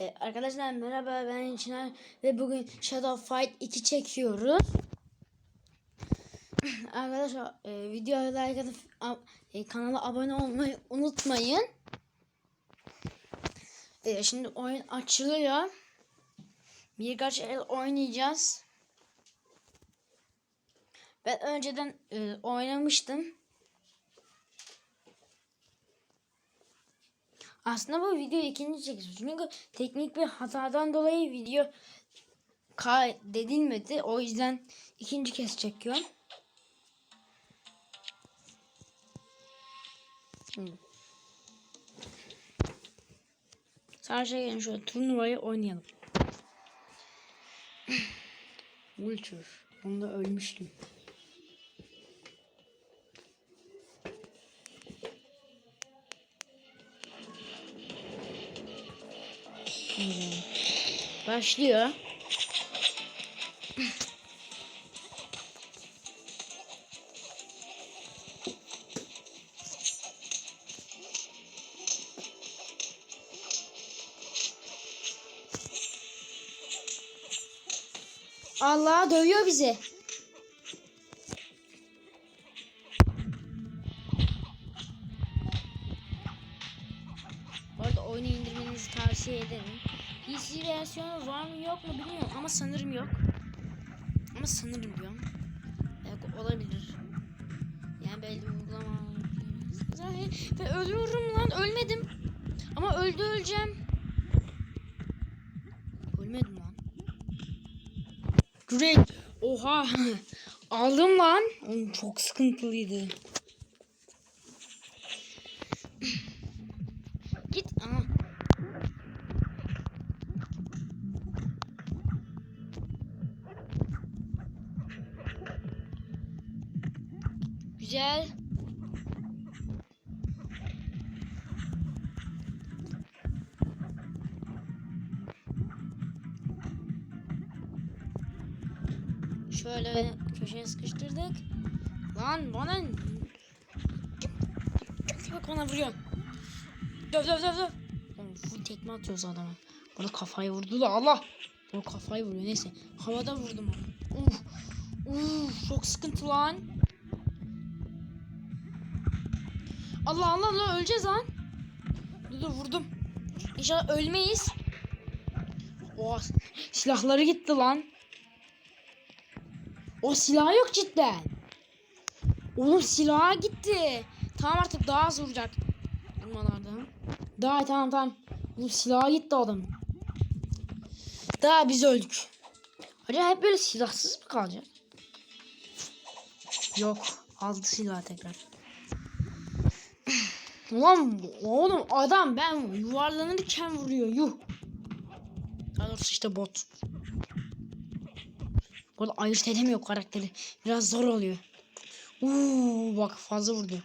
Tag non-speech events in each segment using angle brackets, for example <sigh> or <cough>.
Ee, arkadaşlar merhaba ben Çınar ve bugün Shadow Fight 2 çekiyoruz. <laughs> arkadaşlar e, videoya like atıp e, kanala abone olmayı unutmayın. E, şimdi oyun açılıyor. Birkaç el oynayacağız. Ben önceden e, oynamıştım. Aslında bu video ikinci çekiyoruz. Çünkü teknik bir hatadan dolayı video kaydedilmedi. O yüzden ikinci kez çekiyorum. Sadece gelin şöyle turnuvayı oynayalım. <clears throat> Vulture. Bunda ölmüştüm. Başlıyor. Allah dövüyor bizi. Bu arada oyunu indirmenizi tavsiye ederim. PC versiyonu var mı yok mu bilmiyorum ama sanırım yok. Ama sanırım diyorum. Belki olabilir. Yani belli uygulama. Ve ölüyorum lan ölmedim. Ama öldü öleceğim. Ölmedim lan. Direkt. Oha. <laughs> Aldım lan. Oğlum çok sıkıntılıydı. Güzel. Şöyle köşeye sıkıştırdık. Lan bana Bak bana vuruyor. Döv döv döv döv. Full tekme atıyoruz adama. Bana kafayı vurdu da Allah. O kafayı vuruyor neyse. Havada vurdum onu. Uf. Uf çok sıkıntı lan. Allah Allah Allah öleceğiz lan. Dur dur vurdum. İnşallah ölmeyiz. Oha silahları gitti lan. O silah yok cidden. Oğlum silah gitti. Tamam artık daha az vuracak. Vurmalardan. Daha tamam tamam. Oğlum silah gitti adam. Daha biz öldük. Acaba hep böyle silahsız mı kalacak? Yok. Aldı silah tekrar. Ulan oğlum adam ben yuvarlanırken vuruyor yuh. Daha işte bot. Bu arada ayırt edemiyor karakteri. Biraz zor oluyor. Uuu bak fazla vurdu.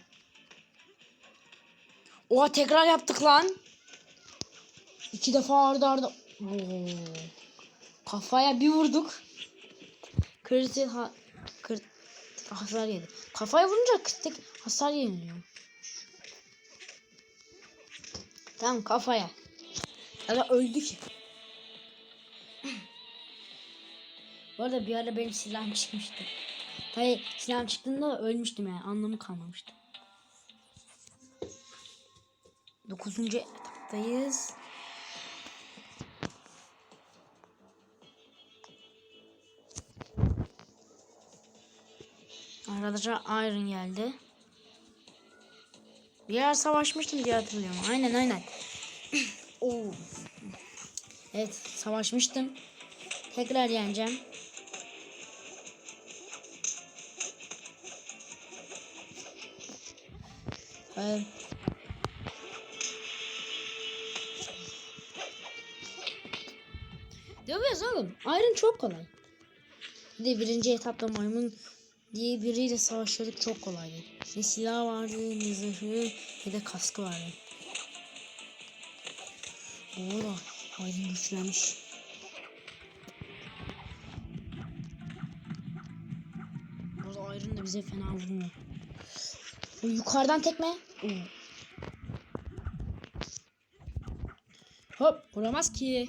Oha tekrar yaptık lan. İki defa arda arda. Oo. Kafaya bir vurduk. Kritik ha krit hasar yedi. Kafaya vurunca kritik hasar yeniliyor. Tamam kafaya. Ya da öldü ki. Bu arada bir ara benim silahım çıkmıştı. Tabi silahım çıktığında ölmüştüm yani anlamı kalmamıştı. Dokuzuncu etaptayız. Arkadaşlar Iron geldi. Bir yer savaşmıştım diye hatırlıyorum. Aynen aynen. Oo. Evet savaşmıştım. Tekrar yeneceğim. Evet. Dövüyoruz oğlum. Iron çok kolay. Bir de birinci etapta maymun diye biriyle savaşıyorduk çok kolaydı. Ne silah vardı, zırhı, ne de kaskı vardı. Oo, Iron güçlenmiş. Burada Iron da bize fena vurmuyor. O yukarıdan tekme. Oo. Hop vuramaz ki.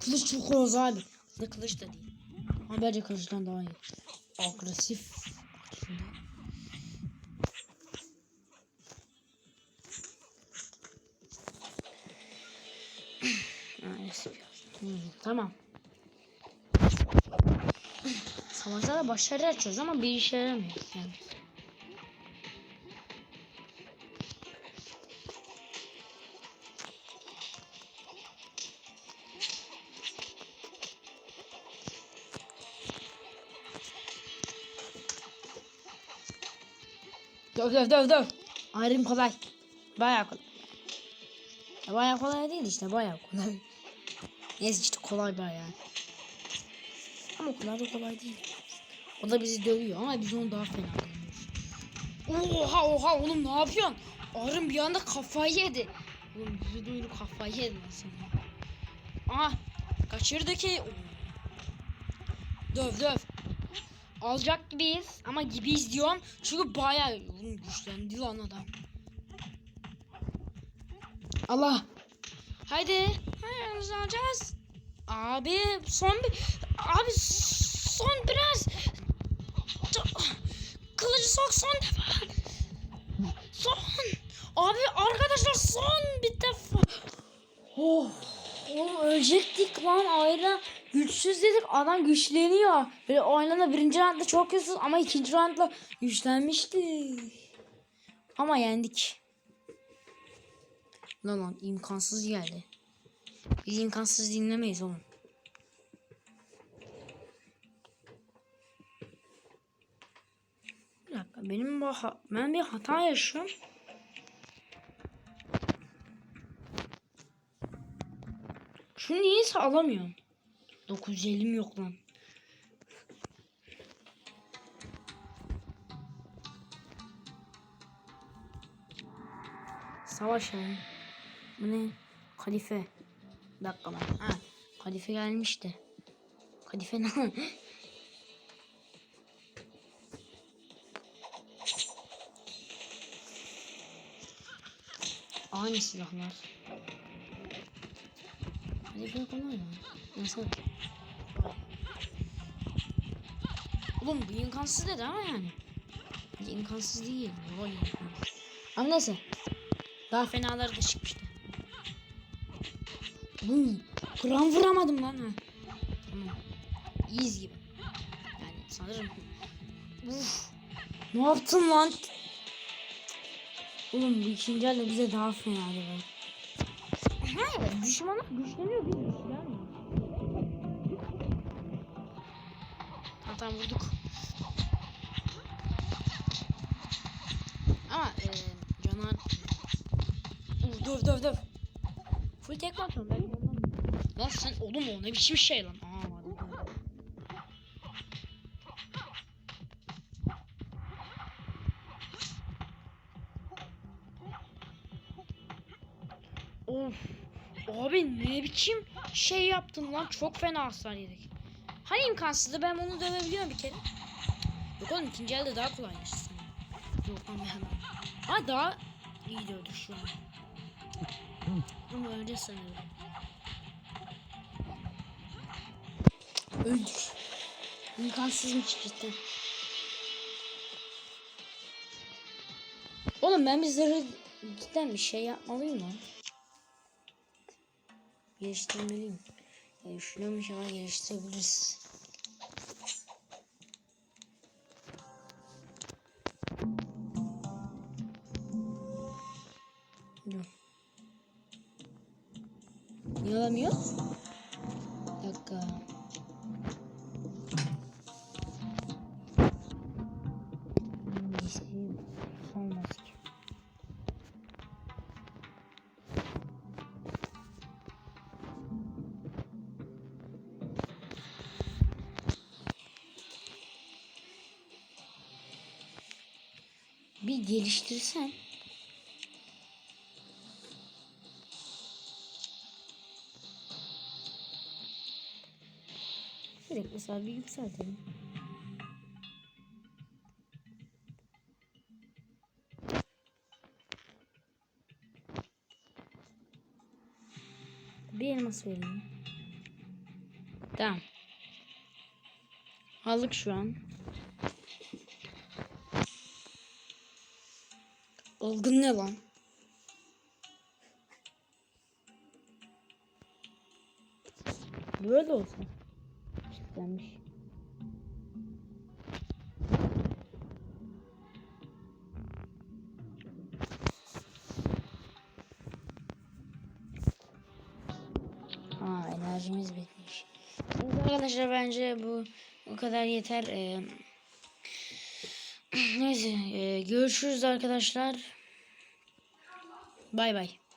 Kılıç çok oz abi. Ne kılıç da değil. Ama bence kılıçtan daha iyi. Agresif. Yazdım. Hmm, tamam. Savaşta da başarı açıyoruz ama bir işe yaramıyor. Yani. Döv döv döv döv. Ayrım kolay. Bayağı kolay. Ya bayağı kolay değil işte bayağı kolay. <laughs> Neyse işte kolay bayağı. Ama o kadar da kolay değil. O da bizi dövüyor ama biz onu daha fena dövüyoruz. Oha oha oğlum ne yapıyorsun? Arın bir anda kafayı yedi. Oğlum yüzü duyulu kafayı yedi sen. Aha kaçırdı ki. Döv döv. Alacak gibiyiz ama gibiyiz diyorum. Çünkü bayağı oğlum güçlendi lan adam. Allah. Haydi. Haydi alacağız. Abi son bir abi son biraz kılıcı sok son defa. Son. Abi arkadaşlar son bir defa. Oh. Oğlum ölecektik lan ayna güçsüz dedik adam güçleniyor. Böyle oynana birinci roundda çok güçsüz ama ikinci roundda güçlenmişti. Ama yendik. Lan lan imkansız geldi. Biz imkansız dinlemeyiz oğlum. Bir dakika benim bu ben bir hata yaşıyorum. Şunu niyeyse alamıyorum. 950'm yok lan. Savaş yani. Bu ne? Kalife. Bir dakika lan. Ha, kalife gelmişti. Kalife ne? Aynı silahlar. Kalife kolay mı? Nasıl? Oğlum bu imkansız dedi ama yani. İmkansız değil. Vay imkansız. Ama neyse. Daha fenaları da çıkmıştı. Bum. Gram vuramadım lan ha. Tamam. İyiyiz gibi. Yani sanırım. Uf. Ne yaptın lan? Oğlum bu ikinci elde bize daha fena be. Ha evet düşmanlar güçleniyor biz güçlenmiyoruz. Tamam tamam vurduk. Ama e, canar... Uh, döv döv döv. Full tek atıyorum ben. Lan sen oğlum o ne biçim şey lan. Aa. Of. Abi ne biçim şey yaptın lan çok fena hasar yedik. Hani imkansızdı ben bunu dövebiliyorum bir kere. Yok oğlum ikinci elde daha kolaymış sanırım. Yok lan ben. Ha daha iyi dövdük şu an. Ama öyle sanıyorum. Öldük. İmkansızmış cidden. Oğlum ben bir zırhı cidden bir şey yapmalıyım lan. Geliştirmeliyim. Ya düşünüyorum inşallah geliştirebiliriz. geliştirsen. Direkt mesela bir yükseltelim. Bir elmas verelim. Tamam. Aldık şu an. Olgun ne lan? Böyle olsun. Aa enerjimiz bitmiş. Arkadaşlar bence bu bu kadar yeter. Ee, neyse ee, görüşürüz arkadaşlar. Bay bay.